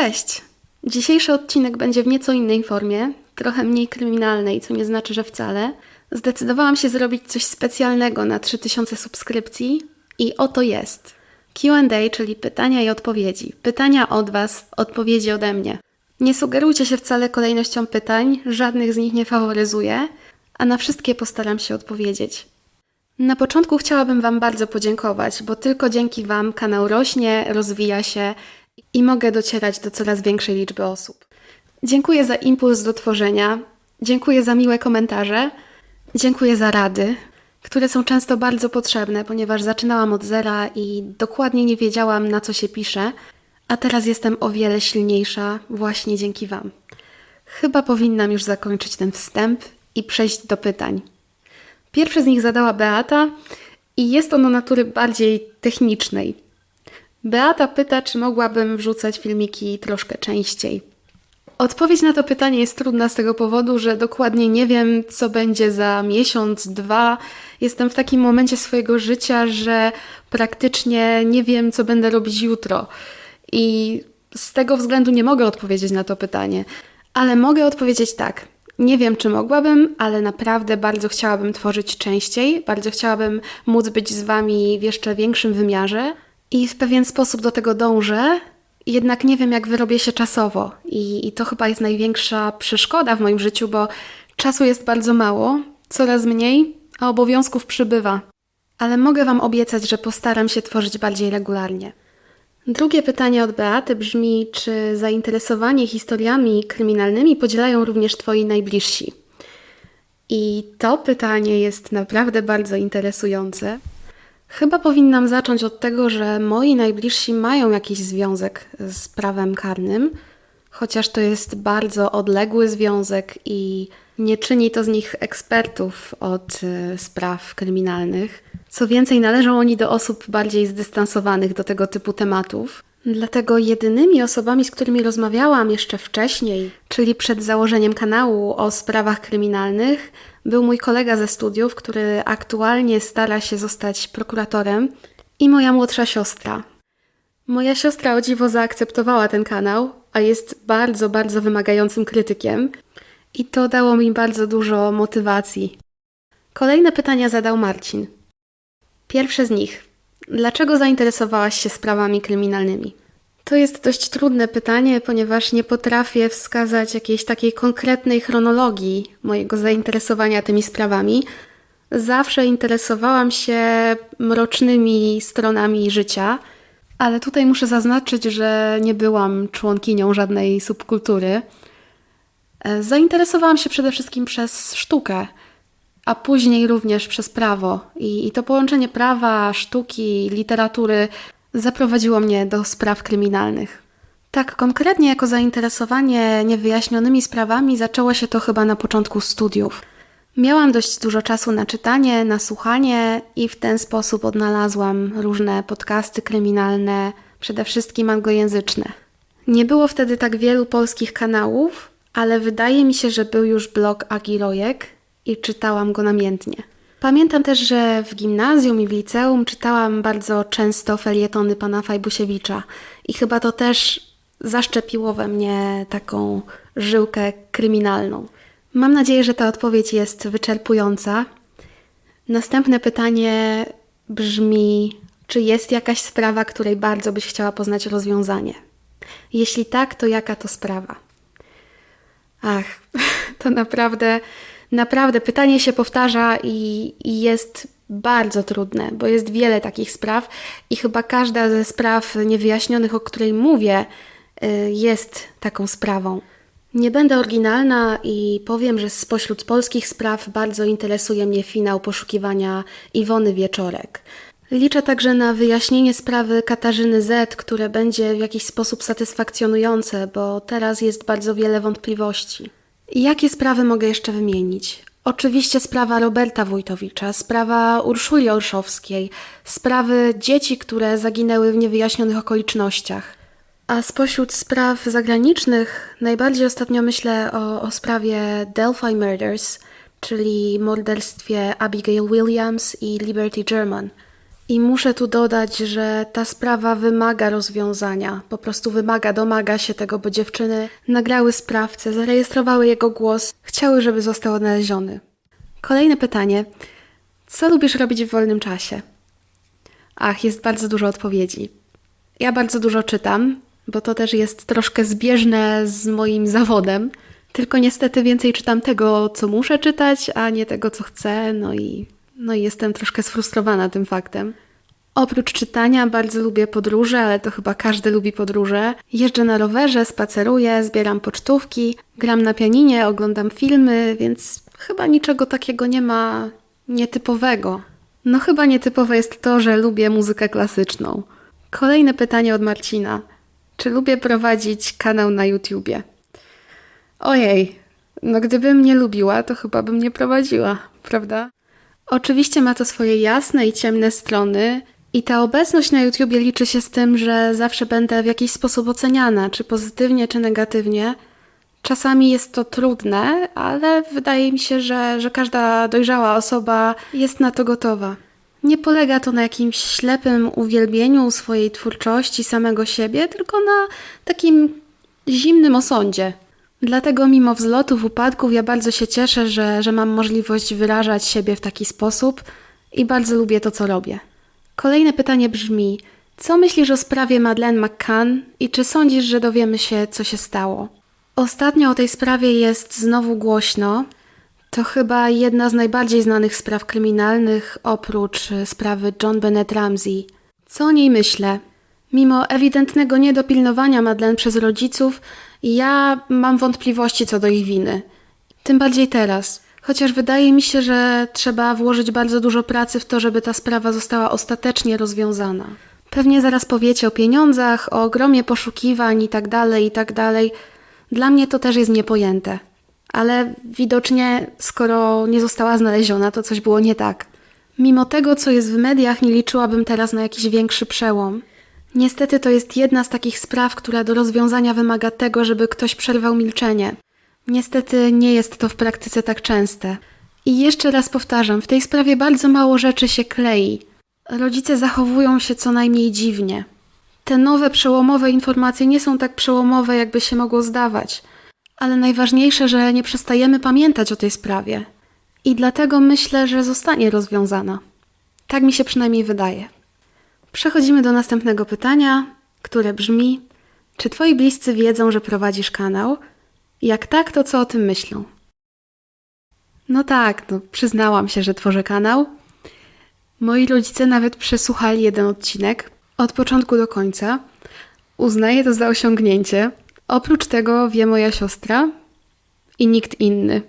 Cześć! Dzisiejszy odcinek będzie w nieco innej formie, trochę mniej kryminalnej, co nie znaczy, że wcale. Zdecydowałam się zrobić coś specjalnego na 3000 subskrypcji i oto jest. Q&A, czyli pytania i odpowiedzi. Pytania od Was, odpowiedzi ode mnie. Nie sugerujcie się wcale kolejnością pytań, żadnych z nich nie faworyzuję, a na wszystkie postaram się odpowiedzieć. Na początku chciałabym Wam bardzo podziękować, bo tylko dzięki Wam kanał rośnie, rozwija się i mogę docierać do coraz większej liczby osób. Dziękuję za impuls do tworzenia, dziękuję za miłe komentarze, dziękuję za rady, które są często bardzo potrzebne, ponieważ zaczynałam od zera i dokładnie nie wiedziałam, na co się pisze, a teraz jestem o wiele silniejsza właśnie dzięki Wam. Chyba powinnam już zakończyć ten wstęp i przejść do pytań. Pierwsze z nich zadała Beata i jest ono natury bardziej technicznej. Beata pyta, czy mogłabym wrzucać filmiki troszkę częściej. Odpowiedź na to pytanie jest trudna z tego powodu, że dokładnie nie wiem, co będzie za miesiąc, dwa. Jestem w takim momencie swojego życia, że praktycznie nie wiem, co będę robić jutro. I z tego względu nie mogę odpowiedzieć na to pytanie. Ale mogę odpowiedzieć tak. Nie wiem, czy mogłabym, ale naprawdę bardzo chciałabym tworzyć częściej. Bardzo chciałabym móc być z Wami w jeszcze większym wymiarze. I w pewien sposób do tego dążę, jednak nie wiem, jak wyrobię się czasowo. I, I to chyba jest największa przeszkoda w moim życiu, bo czasu jest bardzo mało, coraz mniej, a obowiązków przybywa. Ale mogę Wam obiecać, że postaram się tworzyć bardziej regularnie. Drugie pytanie od Beaty brzmi: czy zainteresowanie historiami kryminalnymi podzielają również Twoi najbliżsi? I to pytanie jest naprawdę bardzo interesujące. Chyba powinnam zacząć od tego, że moi najbliżsi mają jakiś związek z prawem karnym, chociaż to jest bardzo odległy związek i nie czyni to z nich ekspertów od y, spraw kryminalnych. Co więcej, należą oni do osób bardziej zdystansowanych do tego typu tematów. Dlatego jedynymi osobami, z którymi rozmawiałam jeszcze wcześniej, czyli przed założeniem kanału o sprawach kryminalnych, był mój kolega ze studiów, który aktualnie stara się zostać prokuratorem, i moja młodsza siostra. Moja siostra o dziwo zaakceptowała ten kanał, a jest bardzo, bardzo wymagającym krytykiem, i to dało mi bardzo dużo motywacji. Kolejne pytania zadał Marcin. Pierwsze z nich. Dlaczego zainteresowałaś się sprawami kryminalnymi? To jest dość trudne pytanie, ponieważ nie potrafię wskazać jakiejś takiej konkretnej chronologii mojego zainteresowania tymi sprawami. Zawsze interesowałam się mrocznymi stronami życia, ale tutaj muszę zaznaczyć, że nie byłam członkinią żadnej subkultury. E, Zainteresowałam się przede wszystkim przez sztukę, a później również przez prawo. I, I to połączenie prawa, sztuki, literatury zaprowadziło mnie do spraw kryminalnych. Tak, konkretnie jako zainteresowanie niewyjaśnionymi sprawami zaczęło się to chyba na początku studiów. Miałam dość dużo czasu na czytanie, na słuchanie i w ten sposób odnalazłam różne podcasty kryminalne, przede wszystkim anglojęzyczne. Nie było wtedy tak wielu polskich kanałów, ale wydaje mi się, że był już blog Agi Rojek i czytałam go namiętnie. Pamiętam też, że w gimnazjum i w liceum czytałam bardzo często felietony pana Fajbusiewicza i chyba to też zaszczepiło we mnie taką żyłkę kryminalną. Mam nadzieję, że ta odpowiedź jest wyczerpująca. Następne pytanie brzmi: czy jest jakaś sprawa, której bardzo byś chciała poznać rozwiązanie? Jeśli tak, to jaka to sprawa? Ach, to naprawdę, naprawdę pytanie się powtarza i, i jest bardzo trudne, bo jest wiele takich spraw i chyba każda ze spraw niewyjaśnionych, o której mówię, y, jest taką sprawą. Nie będę oryginalna i powiem, że spośród polskich spraw bardzo interesuje mnie finał poszukiwania Iwony Wieczorek. Liczę także na wyjaśnienie sprawy Katarzyny Z, które będzie w jakiś sposób satysfakcjonujące, bo teraz jest bardzo wiele wątpliwości. Jakie sprawy mogę jeszcze wymienić? Oczywiście sprawa Roberta Wójtowicza, sprawa Urszuli Olszowskiej, sprawy dzieci, które zaginęły w niewyjaśnionych okolicznościach. A spośród spraw zagranicznych najbardziej ostatnio myślę o, o sprawie Delphi Murders, czyli morderstwie Abigail Williams i Liberty German. I muszę tu dodać, że ta sprawa wymaga rozwiązania. Po prostu wymaga, domaga się tego, bo dziewczyny nagrały sprawcę, zarejestrowały jego głos, chciały, żeby został odnaleziony. Kolejne pytanie. Co lubisz robić w wolnym czasie? Ach, jest bardzo dużo odpowiedzi. Ja bardzo dużo czytam, bo to też jest troszkę zbieżne z moim zawodem. Tylko niestety więcej czytam tego, co muszę czytać, a nie tego, co chcę, no i, no i jestem troszkę sfrustrowana tym faktem. Oprócz czytania bardzo lubię podróże, ale to chyba każdy lubi podróże. Jeżdżę na rowerze, spaceruję, zbieram pocztówki, gram na pianinie, oglądam filmy, więc chyba niczego takiego nie ma nietypowego. No chyba nietypowe jest to, że lubię muzykę klasyczną. Kolejne pytanie od Marcina. Czy lubię prowadzić kanał na YouTubie? Ojej, no gdybym nie lubiła, to chyba bym nie prowadziła, prawda? Oczywiście ma to swoje jasne i ciemne strony, i ta obecność na YouTubie liczy się z tym, że zawsze będę w jakiś sposób oceniana, czy pozytywnie, czy negatywnie. Czasami jest to trudne, ale wydaje mi się, że, że każda dojrzała osoba jest na to gotowa. Nie polega to na jakimś ślepym uwielbieniu swojej twórczości, samego siebie, tylko na takim zimnym osądzie. Dlatego, mimo wzlotów, upadków, ja bardzo się cieszę, że, że mam możliwość wyrażać siebie w taki sposób i bardzo lubię to, co robię. Kolejne pytanie brzmi: co myślisz o sprawie Madeleine McCann i czy sądzisz, że dowiemy się, co się stało? Ostatnio o tej sprawie jest znowu głośno. To chyba jedna z najbardziej znanych spraw kryminalnych oprócz y, sprawy John Bennett Ramsey. Co o niej myślę? Mimo ewidentnego niedopilnowania Madeleine przez rodziców, ja mam wątpliwości co do ich winy. Tym bardziej teraz. Chociaż wydaje mi się, że trzeba włożyć bardzo dużo pracy w to, żeby ta sprawa została ostatecznie rozwiązana. Pewnie zaraz powiecie o pieniądzach, o ogromie poszukiwań itd., itd. Dla mnie to też jest niepojęte. Ale widocznie, skoro nie została znaleziona, to coś było nie tak. Mimo tego, co jest w mediach, nie liczyłabym teraz na jakiś większy przełom. Niestety to jest jedna z takich spraw, która do rozwiązania wymaga tego, żeby ktoś przerwał milczenie. Niestety nie jest to w praktyce tak częste. I jeszcze raz powtarzam, w tej sprawie bardzo mało rzeczy się klei. Rodzice zachowują się co najmniej dziwnie. Te nowe, przełomowe informacje nie są tak przełomowe, jakby się mogło zdawać. Ale najważniejsze, że nie przestajemy pamiętać o tej sprawie. I dlatego myślę, że zostanie rozwiązana. Tak mi się przynajmniej wydaje. Przechodzimy do następnego pytania, które brzmi: Czy twoi bliscy wiedzą, że prowadzisz kanał? Jak tak, to co o tym myślą? No tak, no, przyznałam się, że tworzę kanał. Moi rodzice nawet przesłuchali jeden odcinek od początku do końca. Uznaję to za osiągnięcie. Oprócz tego wie moja siostra i nikt inny.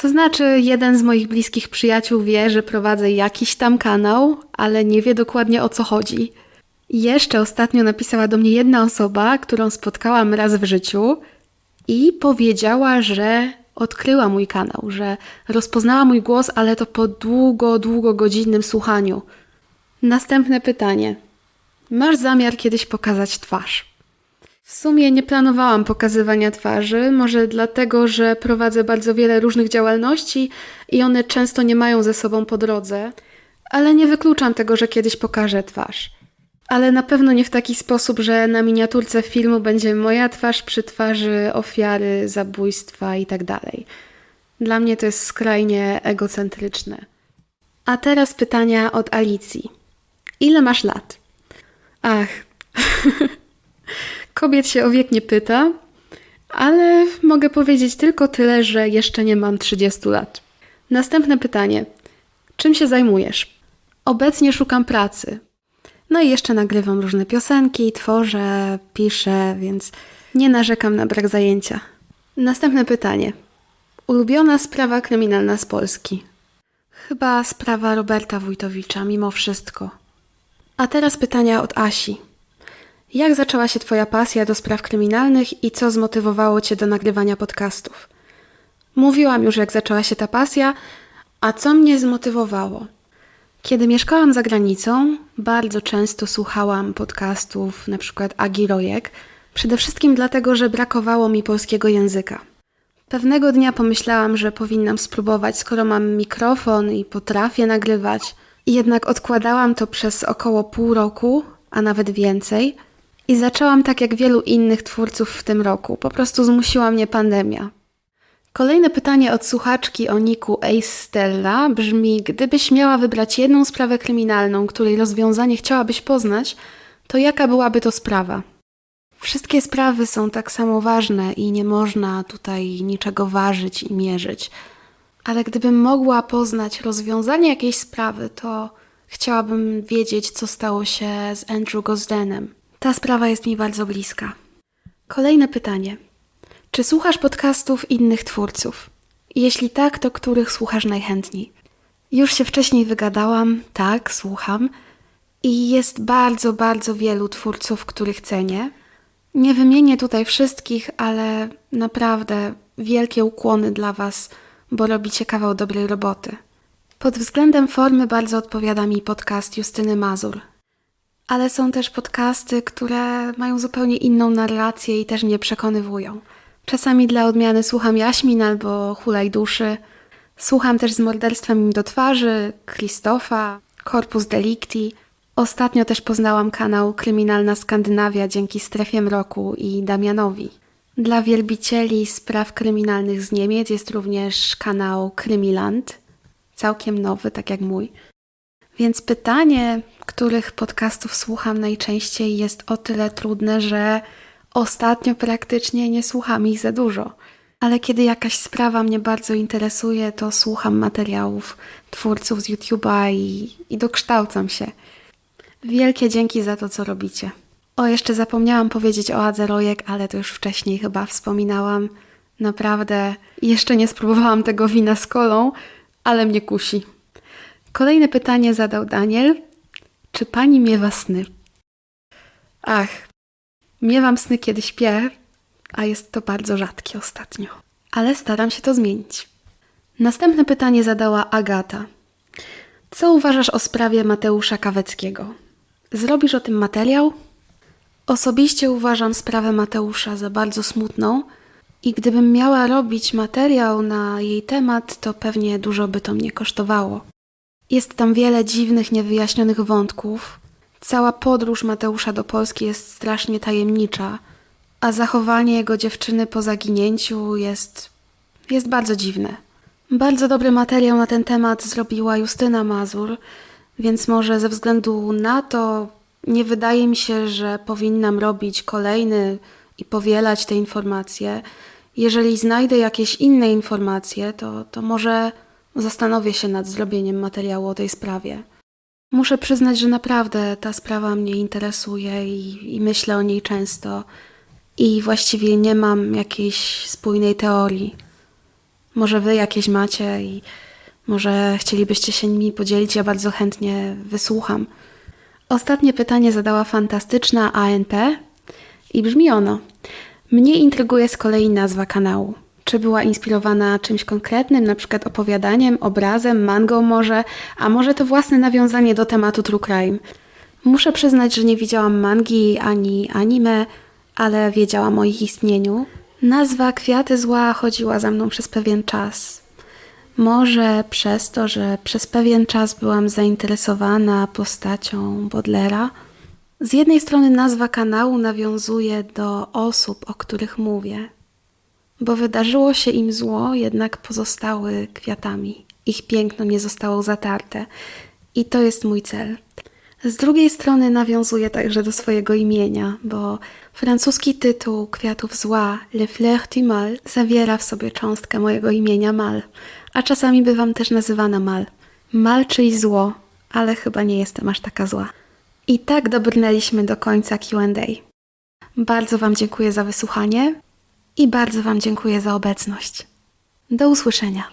To znaczy, jeden z moich bliskich przyjaciół wie, że prowadzę jakiś tam kanał, ale nie wie dokładnie o co chodzi. Jeszcze ostatnio napisała do mnie jedna osoba, którą spotkałam raz w życiu i powiedziała, że odkryła mój kanał, że rozpoznała mój głos, ale to po długo, długo godzinnym słuchaniu. Następne pytanie. Masz zamiar kiedyś pokazać twarz? W sumie nie planowałam pokazywania twarzy, może dlatego, że prowadzę bardzo wiele różnych działalności i one często nie mają ze sobą po drodze, ale nie wykluczam tego, że kiedyś pokażę twarz. Ale na pewno nie w taki sposób, że na miniaturce filmu będzie moja twarz przy twarzy ofiary zabójstwa i tak. Dla mnie to jest skrajnie egocentryczne. A teraz pytania od Alicji. Ile masz lat? Ach. Kobiet się o wiek nie pyta, ale mogę powiedzieć tylko tyle, że jeszcze nie mam 30 lat. Następne pytanie. Czym się zajmujesz? Obecnie szukam pracy. No i jeszcze nagrywam różne piosenki, tworzę, piszę, więc nie narzekam na brak zajęcia. Następne pytanie. Ulubiona sprawa kryminalna z Polski. Chyba sprawa Roberta Wójtowicza, mimo wszystko. A teraz pytania od Asi. Jak zaczęła się Twoja pasja do spraw kryminalnych i co zmotywowało Cię do nagrywania podcastów? Mówiłam już, jak zaczęła się ta pasja, a co mnie zmotywowało? Kiedy mieszkałam za granicą, bardzo często słuchałam podcastów, na przykład Agi Rojek, przede wszystkim dlatego, że brakowało mi polskiego języka. Pewnego dnia pomyślałam, że powinnam spróbować, skoro mam mikrofon i potrafię nagrywać, Jednak odkładałam to przez około pół roku, a nawet więcej. I zaczęłam tak jak wielu innych twórców w tym roku. Po prostu zmusiła mnie pandemia. Kolejne pytanie od słuchaczki o niku Ace Stella brzmi: Gdybyś miała wybrać jedną sprawę kryminalną, której rozwiązanie chciałabyś poznać, to jaka byłaby to sprawa? Wszystkie sprawy są tak samo ważne i nie można tutaj niczego ważyć i mierzyć. Ale gdybym mogła poznać rozwiązanie jakiejś sprawy, to chciałabym wiedzieć, co stało się z Andrew Gosdenem. Ta sprawa jest mi bardzo bliska. Kolejne pytanie. Czy słuchasz podcastów innych twórców? Jeśli tak, to których słuchasz najchętniej? Już się wcześniej wygadałam, tak, słucham. I jest bardzo, bardzo wielu twórców, których cenię. Nie wymienię tutaj wszystkich, ale naprawdę wielkie ukłony dla Was, bo robicie kawał dobrej roboty. Pod względem formy bardzo odpowiada mi podcast Justyny Mazur. Ale są też podcasty, które mają zupełnie inną narrację i też mnie przekonywują. Czasami dla odmiany słucham Jaśmin albo Hulaj Duszy. Słucham też z morderstwem im do twarzy, Krzysztofa, Corpus Delicti. Ostatnio też poznałam kanał Kryminalna Skandynawia dzięki Strefie Mroku i Damianowi. Dla wielbicieli spraw kryminalnych z Niemiec jest również kanał Krymiland, całkiem nowy, tak jak mój. Więc pytanie, których podcastów słucham najczęściej, jest o tyle trudne, że ostatnio praktycznie nie słucham ich za dużo. Ale kiedy jakaś sprawa mnie bardzo interesuje, to słucham materiałów twórców z YouTube'a i, i dokształcam się. Wielkie dzięki za to, co robicie. O, jeszcze zapomniałam powiedzieć o Adzerojek, ale to już wcześniej chyba wspominałam. Naprawdę jeszcze nie spróbowałam tego wina z kolą, ale mnie kusi. Kolejne pytanie zadał Daniel. Czy pani miewa sny? Ach, miewam sny kiedy śpię, a jest to bardzo rzadkie ostatnio. Ale staram się to zmienić. Następne pytanie zadała Agata. Co uważasz o sprawie Mateusza Kaweckiego? Zrobisz o tym materiał? Osobiście uważam sprawę Mateusza za bardzo smutną i gdybym miała robić materiał na jej temat, to pewnie dużo by to mnie kosztowało. Jest tam wiele dziwnych, niewyjaśnionych wątków. Cała podróż Mateusza do Polski jest strasznie tajemnicza, a zachowanie jego dziewczyny po zaginięciu jest, jest bardzo dziwne. Bardzo dobry materiał na ten temat zrobiła Justyna Mazur, więc może ze względu na to nie wydaje mi się, że powinnam robić kolejny i powielać te informacje. Jeżeli znajdę jakieś inne informacje, to, to może zastanowię się nad zrobieniem materiału o tej sprawie. Muszę przyznać, że naprawdę ta sprawa mnie interesuje i, i myślę o niej często, i właściwie nie mam jakiejś spójnej teorii. Może wy jakieś macie i może chcielibyście się nimi podzielić, ja bardzo chętnie wysłucham. Ostatnie pytanie zadała fantastyczna ANP i brzmi ono. Mnie intryguje z kolei nazwa kanału. Czy była inspirowana czymś konkretnym, na przykład opowiadaniem, obrazem, mangą może, a może to własne nawiązanie do tematu true crime? Muszę przyznać, że nie widziałam mangi ani anime, ale wiedziałam o ich istnieniu. Nazwa Kwiaty Zła chodziła za mną przez pewien czas. Może przez to, że przez pewien czas byłam zainteresowana postacią Bodlera. Z jednej strony nazwa kanału nawiązuje do osób, o których mówię, bo wydarzyło się im zło, jednak pozostały kwiatami. Ich piękno nie zostało zatarte i to jest mój cel. Z drugiej strony nawiązuje także do swojego imienia, bo francuski tytuł Kwiatów Zła, Le Fleur du Mal, zawiera w sobie cząstkę mojego imienia Mal, a czasami bywam też nazywana Mal. Mal czyli zło, ale chyba nie jestem aż taka zła. I tak dobrnęliśmy do końca QA. Bardzo Wam dziękuję za wysłuchanie i bardzo Wam dziękuję za obecność. Do usłyszenia.